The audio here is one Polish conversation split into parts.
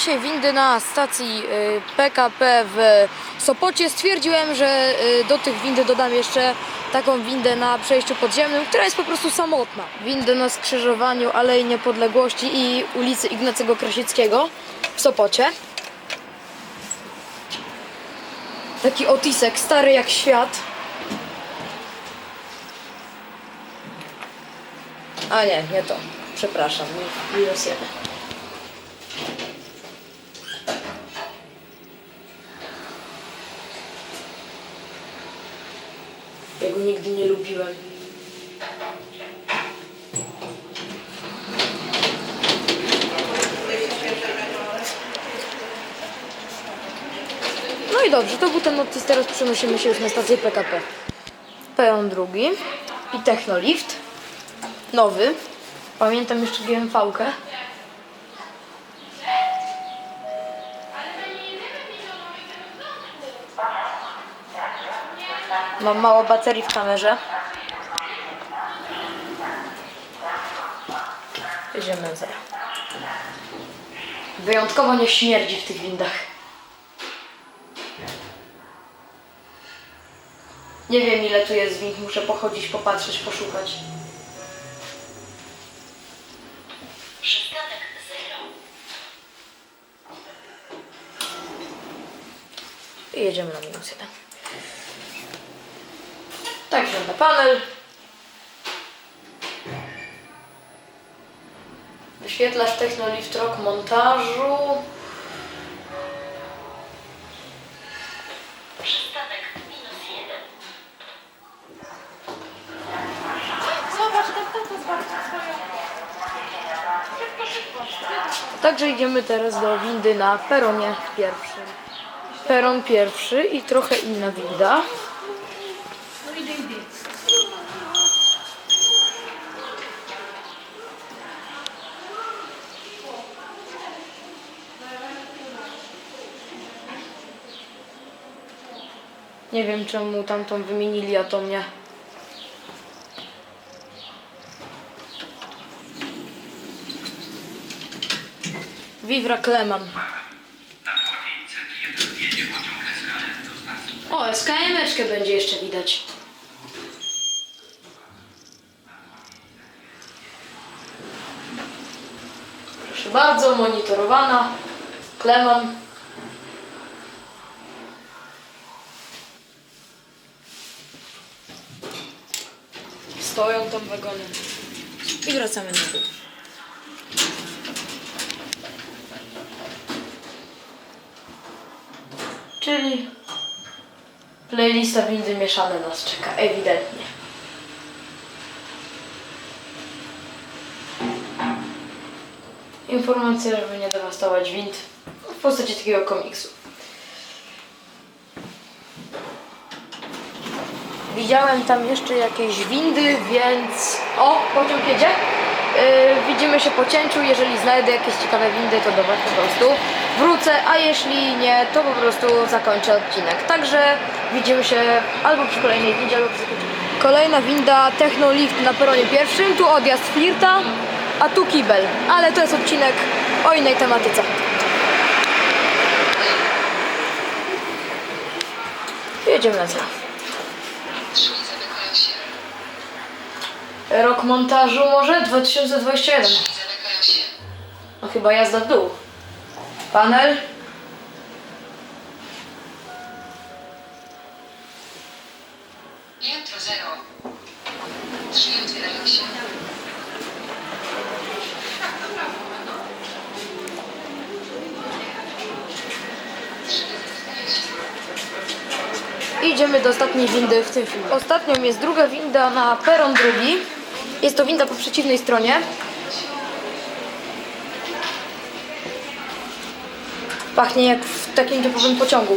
dzisiaj windy na stacji y, PKP w Sopocie. Stwierdziłem, że y, do tych windy dodam jeszcze taką windę na przejściu podziemnym, która jest po prostu samotna. Windę na skrzyżowaniu Alei Niepodległości i ulicy Ignacego Krasieckiego w Sopocie. Taki otisek, stary jak świat. A nie, nie to. Przepraszam, minus jeden. Ja go nigdy nie lubiłem. No i dobrze, to był ten notis. Teraz przenosimy się już na stację PKP. Peron drugi i Technolift. Nowy. Pamiętam jeszcze GMV-kę. Mam mało baterii w kamerze. Jedziemy zero. Wyjątkowo nie śmierdzi w tych windach. Nie wiem ile tu jest wind, muszę pochodzić, popatrzeć, poszukać. Przystanek zero. I jedziemy na minus jeden. Tak wygląda panel. Wyświetlacz Technolift Rock montażu. Przystanek minus jeden. Zobacz, tam tata zwarła swoją. Szybko, szybko. Także idziemy teraz do windy na peronie pierwszym. Peron pierwszy i trochę inna winda. Nie wiem czemu tamtą wymienili, a to mnie. Vivra Kleman. O, SKM-eczkę będzie jeszcze widać. Proszę bardzo, monitorowana. Kleman. Stoją tam wagony. I wracamy na dół. Czyli playlista windy mieszane nas czeka, ewidentnie. Informacja, żeby nie dewastować wind w postaci takiego komiksu. Widziałem tam jeszcze jakieś windy, więc... O, pociąg jedzie. Yy, widzimy się po cięciu. Jeżeli znajdę jakieś ciekawe windy, to do po prostu wrócę, a jeśli nie, to po prostu zakończę odcinek. Także widzimy się albo przy kolejnej windzie, albo przy. Kolejna winda Technolift na peronie pierwszym. Tu odjazd Flirta, a tu kibel. Ale to jest odcinek o innej tematyce. Jedziemy na zero. Drzwi zamykają się. Rok montażu może 2021. Drzwi zamykają się. No chyba jazda w dół. Panel. Piętro zero. Drzwi otwierają się. Drzwi zamykają się. Idziemy do ostatniej windy w tym filmie. Ostatnią jest druga winda na peron drugi. Jest to winda po przeciwnej stronie. Pachnie jak w takim typowym pociągu.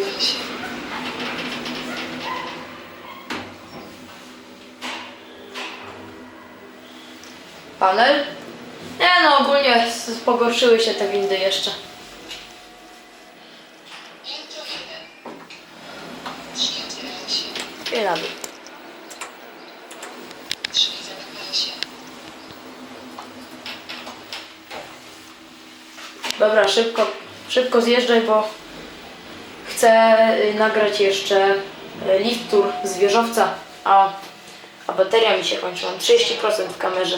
Panel? Nie no, ogólnie pogorszyły się te windy jeszcze. Piętro jeden. Drzwi otwierają się. I na dół. Dobra, szybko Szybko zjeżdżaj, bo chcę y, nagrać jeszcze y, lift tour z wieżowca, a, a bateria mi się kończy. Mam 30% w kamerze.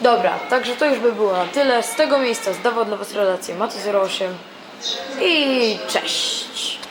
Dobra, także to już by było na tyle. Z tego miejsca zdawał dla Was relację Mato08 i cześć!